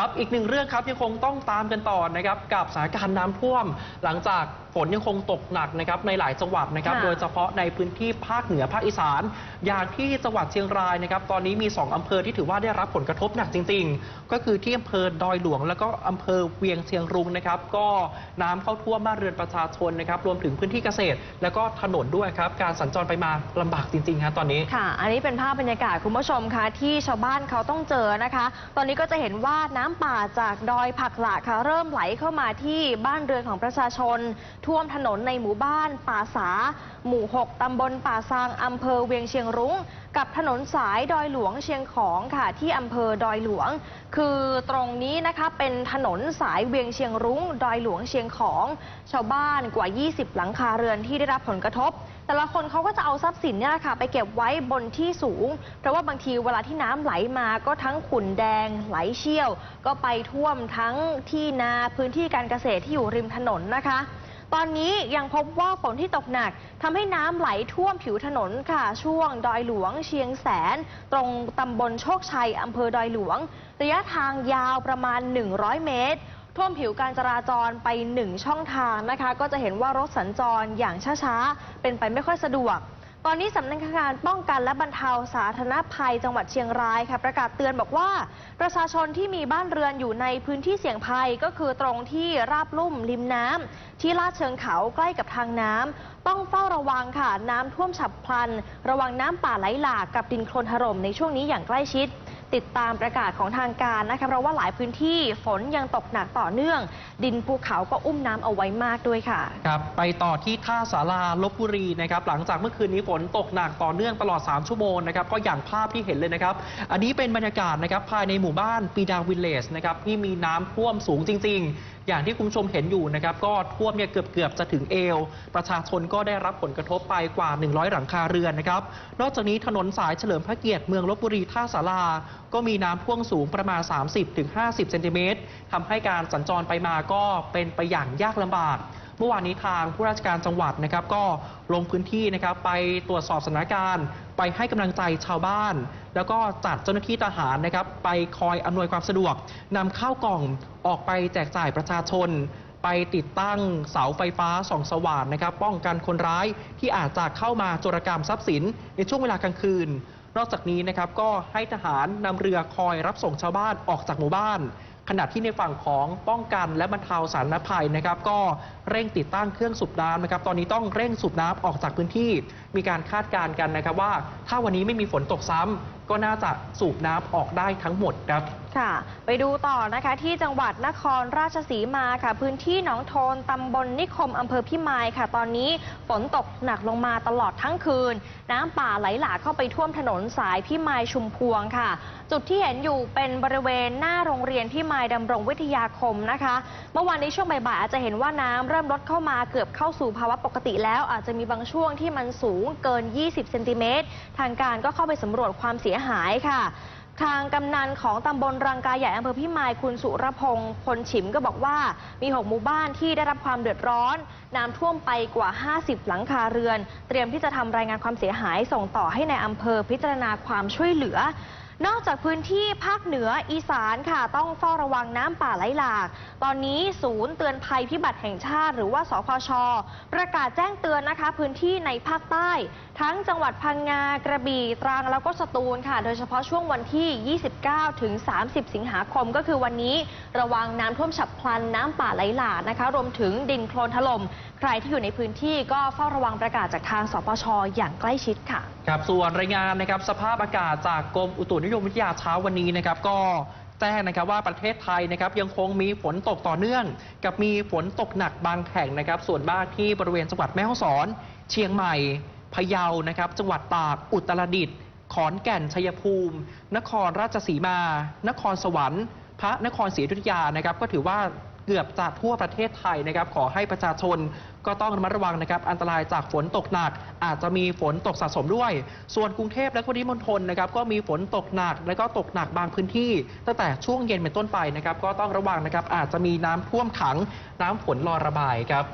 ครับอีกหนึ่งเรื่องครับยังคงต้องตามกันต่อนะครับกับสถานการณ์น้ำท่วมหลังจาก ฝนยังคงตกหนักนะครับในหลายจังหวัดนะครับค่ะโดยเฉพาะในพื้นที่ภาคเหนือภาคอีสาน อย่างที่จังหวัดเชียงรายนะครับ ตอนนี้มี 2 อำเภอที่ถือว่าได้รับผลกระทบหนักจริง ๆ ก็คือที่อำเภอดอยหลวง แล้วก็อำเภอเวียงเชียงรุงนะครับ ก็น้ำเข้าท่วมบ้านเรือนประชาชนนะครับ รวมถึงพื้นที่เกษตร แล้วก็ถนนด้วยครับ การสัญจรไปมาลำบากจริงๆครับตอนนี้ ค่ะ อันนี้เป็นภาพบรรยากาศคุณผู้ชมคะที่ชาวบ้านเขาต้องเจอนะคะ ตอนนี้ก็จะเห็นว่าน้ำป่าจากดอยผักหละค่ะเริ่มไหลเข้ามาที่บ้านเรือนของประชาชนท่วมถนนในหมู่บ้านป่าสา หมู่ 6 ตำบลป่าซางอำเภอเวียงเชียงรุ้ง กับถนนสายดอยหลวงเชียงของค่ะที่อำเภอดอยหลวง คือตรงนี้นะคะเป็นถนนสายเวียงเชียงรุ้ง ดอยหลวงเชียงของ ชาวบ้านกว่า 20 หลังคาเรือนที่ได้รับผลกระทบ แต่ละคนเขาก็จะเอาทรัพย์สินเนี่ยแหละค่ะไปเก็บไว้บนที่สูง เพราะว่าบางทีเวลาที่น้ำไหลมาก็ทั้งขุ่นแดงไหลเชี่ยว ก็ไปท่วมทั้งที่นาพื้นที่การเกษตรที่อยู่ริมถนนนะคะ ตอนนี้ยังพบว่าฝนที่ตกหนักทำให้น้ำไหลท่วมผิวถนนค่ะ ช่วงดอยหลวงเชียงแสน ตรงตำบลโชคชัยอำเภอดอยหลวง ระยะทางยาวประมาณ 100 เมตร ท่วมผิวการจราจรไปหนึ่งช่องทางนะคะ ก็จะเห็นว่ารถสัญจรอย่างช้าๆ เป็นไปไม่ค่อยสะดวก ตอนนี้สำนักงานป้องกันและบรรเทาสาธารณภัยจังหวัดเชียงรายค่ะ ประกาศเตือนบอกว่า ประชาชนที่มีบ้านเรือนอยู่ในพื้นที่เสี่ยงภัยก็คือตรงที่ราบลุ่มริมน้ำที่ลาดเชิงเขาใกล้กับทางน้ำต้องเฝ้าระวังค่ะ น้ำท่วมฉับพลัน ระวังน้ำป่าไหลหลากกับดินโคลนถล่มในช่วงนี้อย่างใกล้ชิด ติดตามประกาศของทางการนะคะเพราะว่าหลายพื้นที่ฝนยังตกหนักต่อเนื่อง ดินภูเขาก็อุ้มน้ำเอาไว้มากด้วยค่ะครับไปต่อที่ท่าสาราลบบุรีนะครับหลังจากเมื่อคืนนี้ฝนตกหนักต่อเนื่องตลอด 3 ชั่วโมงนะครับก็อย่างภาพที่เห็นเลยนะครับอันนี้เป็นบรรยากาศนะครับภายในหมู่บ้านปีดาวิลเลจนะครับที่มีน้ำท่วมสูงจริง ๆ อย่างที่คุณผู้ชมเห็นอยู่นะครับก็ท่วมเนี่ยเกือบเกือบจะถึงเอว ประชาชนก็ได้รับผลกระทบไปกว่า 100 หลังคาเรือนนะครับ นอกจากนี้ถนนสายเฉลิมพระเกียรติเมืองลบบุรีท่าสาราก็มีน้ำท่วมสูงประมาณ 30-50 เซนติเมตรทำให้การสัญจรไปมาก็เป็นไปอย่างยากลำบากเมื่อวานนี้ทางผู้ราชการจังหวัดนะครับก็ลงพื้นที่นะครับไปตรวจสอบสถานการณ์ ไปให้กำลังใจชาวบ้าน แล้วก็จัดเจ้าหน้าที่ทหารนะครับไปคอยอำนวยความสะดวกนำข้าวกล่องออกไปแจกจ่ายประชาชน ไปติดตั้งเสาไฟฟ้าส่องสว่างนะครับ ป้องกันคนร้ายที่อาจจะเข้ามาโจรกรรมทรัพย์สิน ในช่วงเวลากลางคืน นอกจากนี้นะครับก็ให้ทหารนำเรือคอยรับส่งชาวบ้านออกจากหมู่บ้าน ขณะที่ในฝั่งของป้องกันและบรรเทาสาธารณภัยนะครับ ก็เร่งติดตั้งเครื่องสูบน้ำนะครับ ตอนนี้ต้องเร่งสูบน้ำออกจากพื้นที่ มีการคาดการณ์กันนะครับว่า ถ้าวันนี้ไม่มีฝนตกซ้ำก็น่าจะสูบน้ำออกได้ทั้งหมดครับ ค่ะ ไปดูต่อนะคะที่จังหวัดนครราชสีมาค่ะ พื้นที่หนองโทนตำบลนิคมอำเภอพิมายค่ะ ตอนนี้ฝนตกหนักลงมาตลอดทั้งคืน น้ำป่าไหลหลากเข้าไปท่วมถนนสายพิมายชุมพวงค่ะ จุดที่เห็นอยู่เป็นบริเวณหน้าโรงเรียนพิมายดำรงวิทยาคมนะคะ เมื่อวานในช่วงบ่ายๆอาจจะเห็นว่าน้ำเริ่มลดเข้ามาเกือบเข้าสู่ภาวะปกติแล้วอาจจะมีบางช่วงที่มันสูงเกิน 20 เซนติเมตรทางการก็เข้าไปสำรวจความเสียหายค่ะ ทางกำนันของตำบลรังกายใหญ่อำเภอพิมายคุณสุรพงศ์พลฉิมก็บอกว่ามี 6 หมู่บ้านที่ได้รับความเดือดร้อน น้ำท่วมไปกว่า 50 หลังคาเรือน เตรียมที่จะทำรายงานความเสียหายส่งต่อให้ในอำเภอพิจารณาความช่วยเหลือ นอกจากพื้นที่ภาคเหนืออีสานค่ะ ต้องเฝ้าระวังน้ำป่าไหลหลาก ตอนนี้ศูนย์เตือนภัยพิบัติแห่งชาติ หรือว่าสพช ประกาศแจ้งเตือนนะคะ พื้นที่ในภาคใต้ ทั้งจังหวัดพังงากระบี่ตรังแล้วก็สตูลค่ะ โดยเฉพาะช่วงวันที่ 29 ถึง 30 สิงหาคมก็คือวันนี้ ระวังน้ำท่วมฉับพลันน้ำป่าไหลหลากนะคะ รวมถึงดินโคลนถล่มใครที่อยู่ในพื้นที่ก็เฝ้าระวังประกาศจากทางสพช อย่างใกล้ชิดค่ะครับส่วนรายงานนะครับสภาพอากาศจากกรมอุตุนิยมวิทยาเช้าวันนี้นะครับก็แจ้งนะครับว่าประเทศไทยนะครับยังคงมีฝนตกต่อเนื่อง กับมีฝนตกหนักบางแห่งนะครับ ส่วนมากที่บริเวณจังหวัดแม่ฮ่องสอน เชียงใหม่พะเยานะครับ จังหวัดตากอุตรดิตถ์ขอนแก่นชัยภูมิ นครราชสีมา นครสวรรค์ ระนครศรีอยุธยานะครับก็ถือว่าเกือบจะทั่วประเทศไทยนะครับ ขอให้ประชาชนก็ต้องระมัดระวังนะครับ อันตรายจากฝนตกหนัก อาจจะมีฝนตกสะสมด้วย ส่วนกรุงเทพและปริมณฑลนะครับ ก็มีฝนตกหนัก และก็ตกหนักบางพื้นที่ ตั้งแต่ช่วงเย็นเป็นต้นไปนะครับ ก็ต้องระวังนะครับ อาจจะมีน้ำท่วมขัง น้ำฝนรอระบายครับ